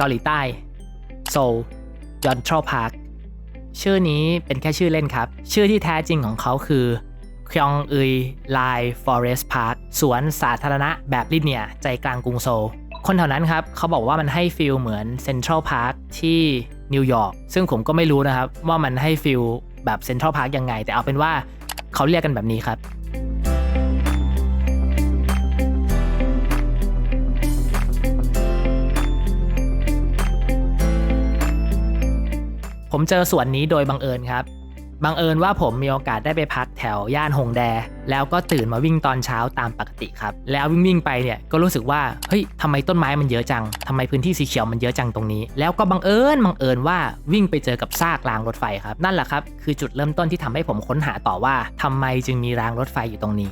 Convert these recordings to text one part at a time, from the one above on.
เกาหลีใต้ โซลยอนทร l พาร์คชื่อนี้เป็นแค่ชื่อเล่นครับ ชื่อที่แท้จริงของเขาคือคยองอึยไลฟอเรสต์พาร์คสวนสาธารณะแบบลิเนียใจกลางกรุงโซล คนแถวนั้นครับ เขาบอกว่ามันให้ฟิลเหมือนเซ็นทรัลพาร์คที่นิวยอร์กซึ่งผมก็ไม่รู้นะครับ ว่ามันให้ฟิลแบบเซ็นทรัลพาร์คยังไง แต่เอาเป็นว่าเขาเรียกกันแบบนี้ครับ ผมเจอสวนนี้โดยบังเอิญครับ บังเอิญว่าผมมีโอกาสได้ไปพักแถวย่านฮงแด แล้วก็ตื่นมาวิ่งตอนเช้าตามปกติครับ แล้ววิ่งวิ่งไปเนี่ยก็รู้สึกว่าเฮ้ยทำไมต้นไม้มันเยอะจังทำไมพื้นที่สีเขียวมันเยอะจังตรงนี้ แล้วก็บังเอิญบังเอิญว่าวิ่งไปเจอกับซากรางรถไฟครับนั่นแหละครับคือจุดเริ่มต้นที่ทำให้ผมค้นหาต่อว่าทำไมจึงมีรางรถไฟอยู่ตรงนี้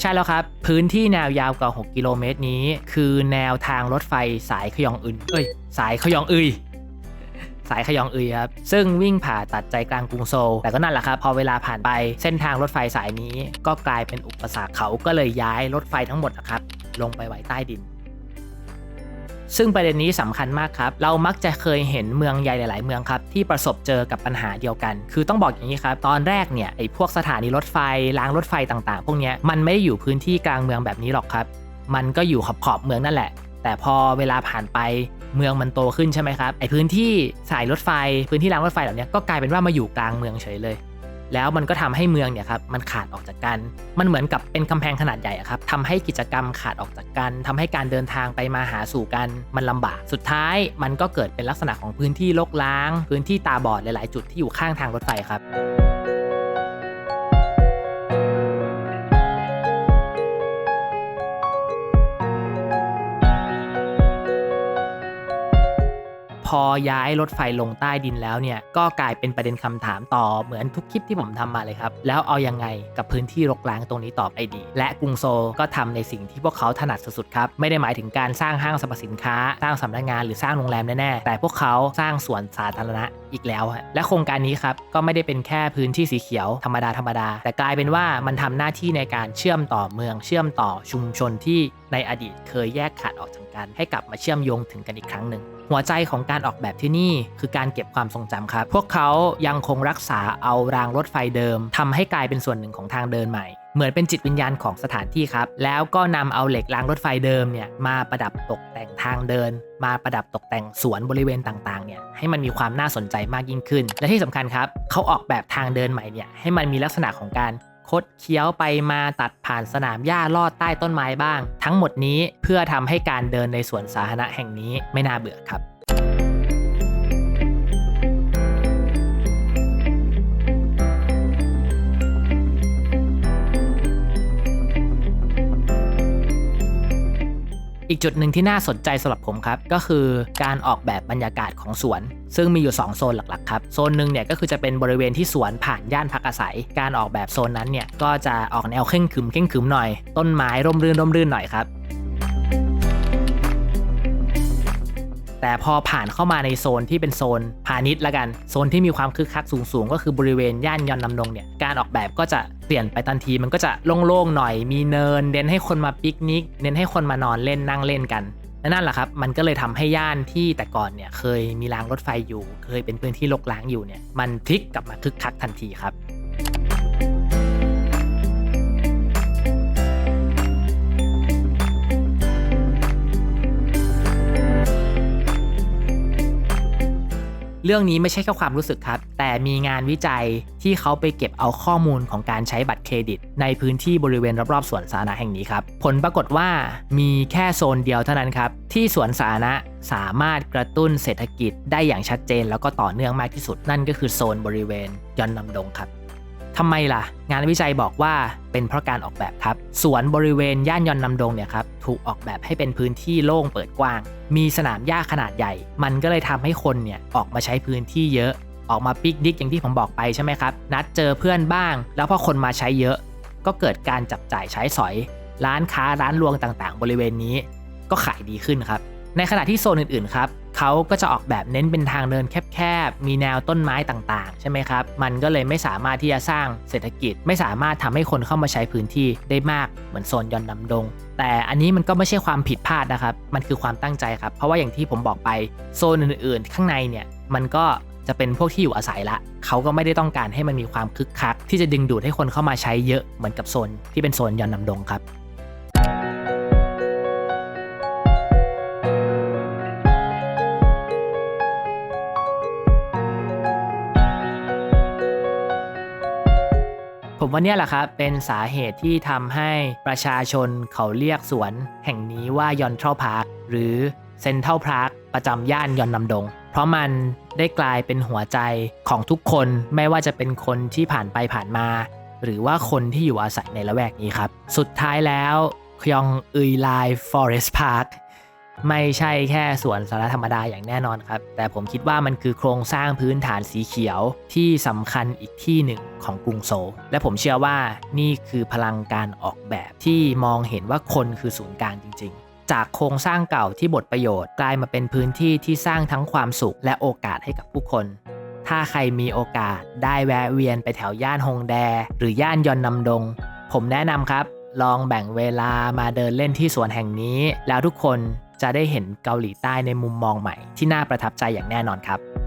ใช่แล้วครับ พื้นที่แนวยาวกว่า 6 กิโลเมตรนี้ คือแนวทางรถไฟสายขยองอึนเอ้ย สายขยองอึยสายขยองอึยครับ ซึ่งวิ่งผ่าตัดใจกลางกรุงโซล แต่ก็นั่นแหละครับ พอเวลาผ่านไปเส้นทางรถไฟสายนี้ ก็กลายเป็นอุปสรรคเขาก็เลยย้ายรถไฟทั้งหมดนะครับลงไปไว้ใต้ดิน ซึ่งประเด็นนี้สำคัญมากครับ เรามักจะเคยเห็นเมืองใหญ่หลาย ๆ เมืองครับที่ประสบเจอกับปัญหาเดียวกัน คือต้องบอกอย่างนี้ครับ ตอนแรกเนี่ยไอ้พวกสถานีรถไฟรางรถไฟต่าง ๆ พวกเนี้ยมันไม่ได้อยู่พื้นที่กลางเมืองแบบนี้หรอกครับ มันก็อยู่ขอบขอบเมืองนั่นแหละ แต่พอเวลาผ่านไปเมืองมันโตขึ้นใช่ไหมครับไอ้พื้นที่สายรถไฟ พื้นที่รางรถไฟเหล่านี้ก็กลายเป็นว่ามาอยู่กลางเมืองเฉยเลย แล้วมันก็ทำให้เมืองเนี่ยครับมันขาดออกจากกัน มันเหมือนกับเป็นกาแพงขนาดใหญ่ครับทำให้กิจกรรมขาดออกจากกันทำให้การเดินทางไปมาหาสู่กันมันลำบาก สุดท้ายมันก็เกิดเป็นลักษณะของพื้นที่ลกล้าง พื้นที่ตาบอดหลาย ๆ จุดที่อยู่ข้างทางรถไฟครับ พอย้ายรถไฟลงใต้ดินแล้วเนี่ยก็กลายเป็นประเด็นคำถามต่อเหมือนทุกคลิปที่ผมทำมาเลยครับ แล้วเอายังไงกับพื้นที่รกร้างตรงนี้ต่อไปดี และกรุงโซลก็ทำในสิ่งที่พวกเขาถนัดสุดๆครับ ไม่ได้หมายถึงการสร้างห้างสรรพสินค้า สร้างสำนักงานหรือสร้างโรงแรมแน่ๆแต่พวกเขาสร้างสวนสาธารณะอีกแล้วและโครงการนี้ครับก็ไม่ได้เป็นแค่พื้นที่สีเขียวธรรมดาธรรมดา แต่กลายเป็นว่ามันทำหน้าที่ในการเชื่อมต่อเมืองเชื่อมต่อชุมชนที่ในอดีตเคยแยกขาดออกจากกัน ให้กลับมาเชื่อมโยงถึงกันอีกครั้งหนึ่ง หัวใจของการออกแบบที่นี่คือการเก็บความทรงจำครับ พวกเขายังคงรักษาเอารางรถไฟเดิมทำให้กลายเป็นส่วนหนึ่งของทางเดินใหม่ เหมือนเป็นจิตวิญญาณของสถานที่ครับ แล้วก็นำเอาเหล็กรางรถไฟเดิมเนี่ยมาประดับตกแต่งทางเดิน มาประดับตกแต่งสวนบริเวณต่างๆเนี่ยให้มันมีความน่าสนใจมากยิ่งขึ้น และที่สำคัญครับเขาออกแบบทางเดินใหม่เนี่ยให้มันมีลักษณะของการ คดเคี้ยวไปมาตัดผ่านสนามหญ้าลอดใต้ต้นไม้บ้าง ทั้งหมดนี้เพื่อทำให้การเดินในสวนสาธารณะแห่งนี้ไม่น่าเบื่อครับ อีกจุดหนึ่งที่น่าสนใจสำหรับผมครับ ก็คือการออกแบบบรรยากาศของสวน ซึ่งมีอยู่ 2 โซนหลักๆครับ โซนหนึ่งเนี่ยก็คือจะเป็นบริเวณที่สวนผ่านย่านพักอาศัย การออกแบบโซนนั้นเนี่ยก็จะออกแนวเข่งขึมเข่งขึมหน่อย ต้นไม้ร่มรื่นร่มรื่นหน่อยครับ แต่พอผ่านเข้ามาในโซนที่เป็นโซนพาณิชย์ละกัน โซนที่มีความคึกคักสูงๆ ก็คือบริเวณย่านยอนนำนงเนี่ย การออกแบบก็จะเปลี่ยนไปทันที มันก็จะโล่งๆหน่อย มีเนิน เน้นให้คนมาปิกนิก เน้นให้คนมานอนเล่นนั่งเล่นกันและนั่นแหละครับ มันก็เลยทำให้ย่านที่แต่ก่อนเนี่ยเคยมีรางรถไฟอยู่ เคยเป็นพื้นที่รกร้างอยู่เนี่ย มันพลิกกลับมาคึกคักทันทีครับ เรื่องนี้ไม่ใช่แค่ความรู้สึกครับ แต่มีงานวิจัยที่เขาไปเก็บเอาข้อมูลของการใช้บัตรเครดิต ในพื้นที่บริเวณรอบๆสวนสาธารณะแห่งนี้ครับ ผลปรากฏว่ามีแค่โซนเดียวเท่านั้นครับ ที่สวนสาธารณะสามารถกระตุ้นเศรษฐกิจได้อย่างชัดเจน แล้วก็ต่อเนื่องมากที่สุดนั่นก็คือโซนบริเวณยอนนำดงครับ ทำไมล่ะ งานวิจัยบอกว่าเป็นเพราะการออกแบบครับ สวนบริเวณย่านยอนนำดงเนี่ยครับถูกออกแบบให้เป็นพื้นที่โล่งเปิดกว้าง มีสนามหญ้าขนาดใหญ่ มันก็เลยทำให้คนเนี่ยออกมาใช้พื้นที่เยอะ ออกมาปิกนิกอย่างที่ผมบอกไปใช่ไหมครับ นัดเจอเพื่อนบ้าง แล้วพอคนมาใช้เยอะ ก็เกิดการจับจ่ายใช้สอย ร้านค้าร้านรวงต่างๆ บริเวณนี้ ก็ขายดีขึ้นครับ ในขณะที่โซนอื่นๆครับเขาก็จะออกแบบเน้นเป็นทางเดินแคบๆ มีแนวต้นไม้ต่างๆ ใช่ไหมครับ มันก็เลยไม่สามารถที่จะสร้างเศรษฐกิจ ไม่สามารถทำให้คนเข้ามาใช้พื้นที่ได้มากเหมือนโซนยอนนำดง แต่อันนี้มันก็ไม่ใช่ความผิดพลาดนะครับ มันคือความตั้งใจครับ เพราะว่าอย่างที่ผมบอกไปโซนอื่นๆ ข้างในเนี่ยมันก็จะเป็นพวกที่อยู่อาศัยละ เขาก็ไม่ได้ต้องการให้มันมีความคึกคัก ที่จะดึงดูดให้คนเข้ามาใช้เยอะเหมือนกับโซนที่เป็นโซนยอนนำดงครับ ผมว่าเนี่ยแหละครับเป็นสาเหตุที่ทำให้ประชาชนเขาเรียกสวน แห่งนี้ว่ายอนทรัลพาร์คหรือเซนทรัลพาร์คประจำย่านยอนนำดง เพราะมันได้กลายเป็นหัวใจของทุกคนไม่ว่าจะเป็นคนที่ผ่านไปผ่านมา หรือว่าคนที่อยู่อาศัยในละแวกนี้ครับ สุดท้ายแล้วคยองอึยไลฟอเรสต์พาร์ค ไม่ใช่แค่สวนสาธารณะธรรมดาอย่างแน่นอนครับ แต่ผมคิดว่ามันคือโครงสร้างพื้นฐานสีเขียวที่สำคัญอีกที่หนึ่งของกรุงโซลและผมเชื่อว่านี่คือพลังการออกแบบที่มองเห็นว่าคนคือศูนย์กลางจริง ๆจากโครงสร้างเก่าที่บทประโยชน์กลายมาเป็นพื้นที่ที่สร้างทั้งความสุขและโอกาสให้กับผู้คน ถ้าใครมีโอกาสได้แวะเวียนไปแถวย่านฮงแด หรือย่านยอนนำดง ผมแนะนำครับ ลองแบ่งเวลามาเดินเล่นที่สวนแห่งนี้ แล้วทุกคน จะได้เห็นเกาหลีใต้ในมุมมองใหม่ที่น่าประทับใจอย่างแน่นอนครับ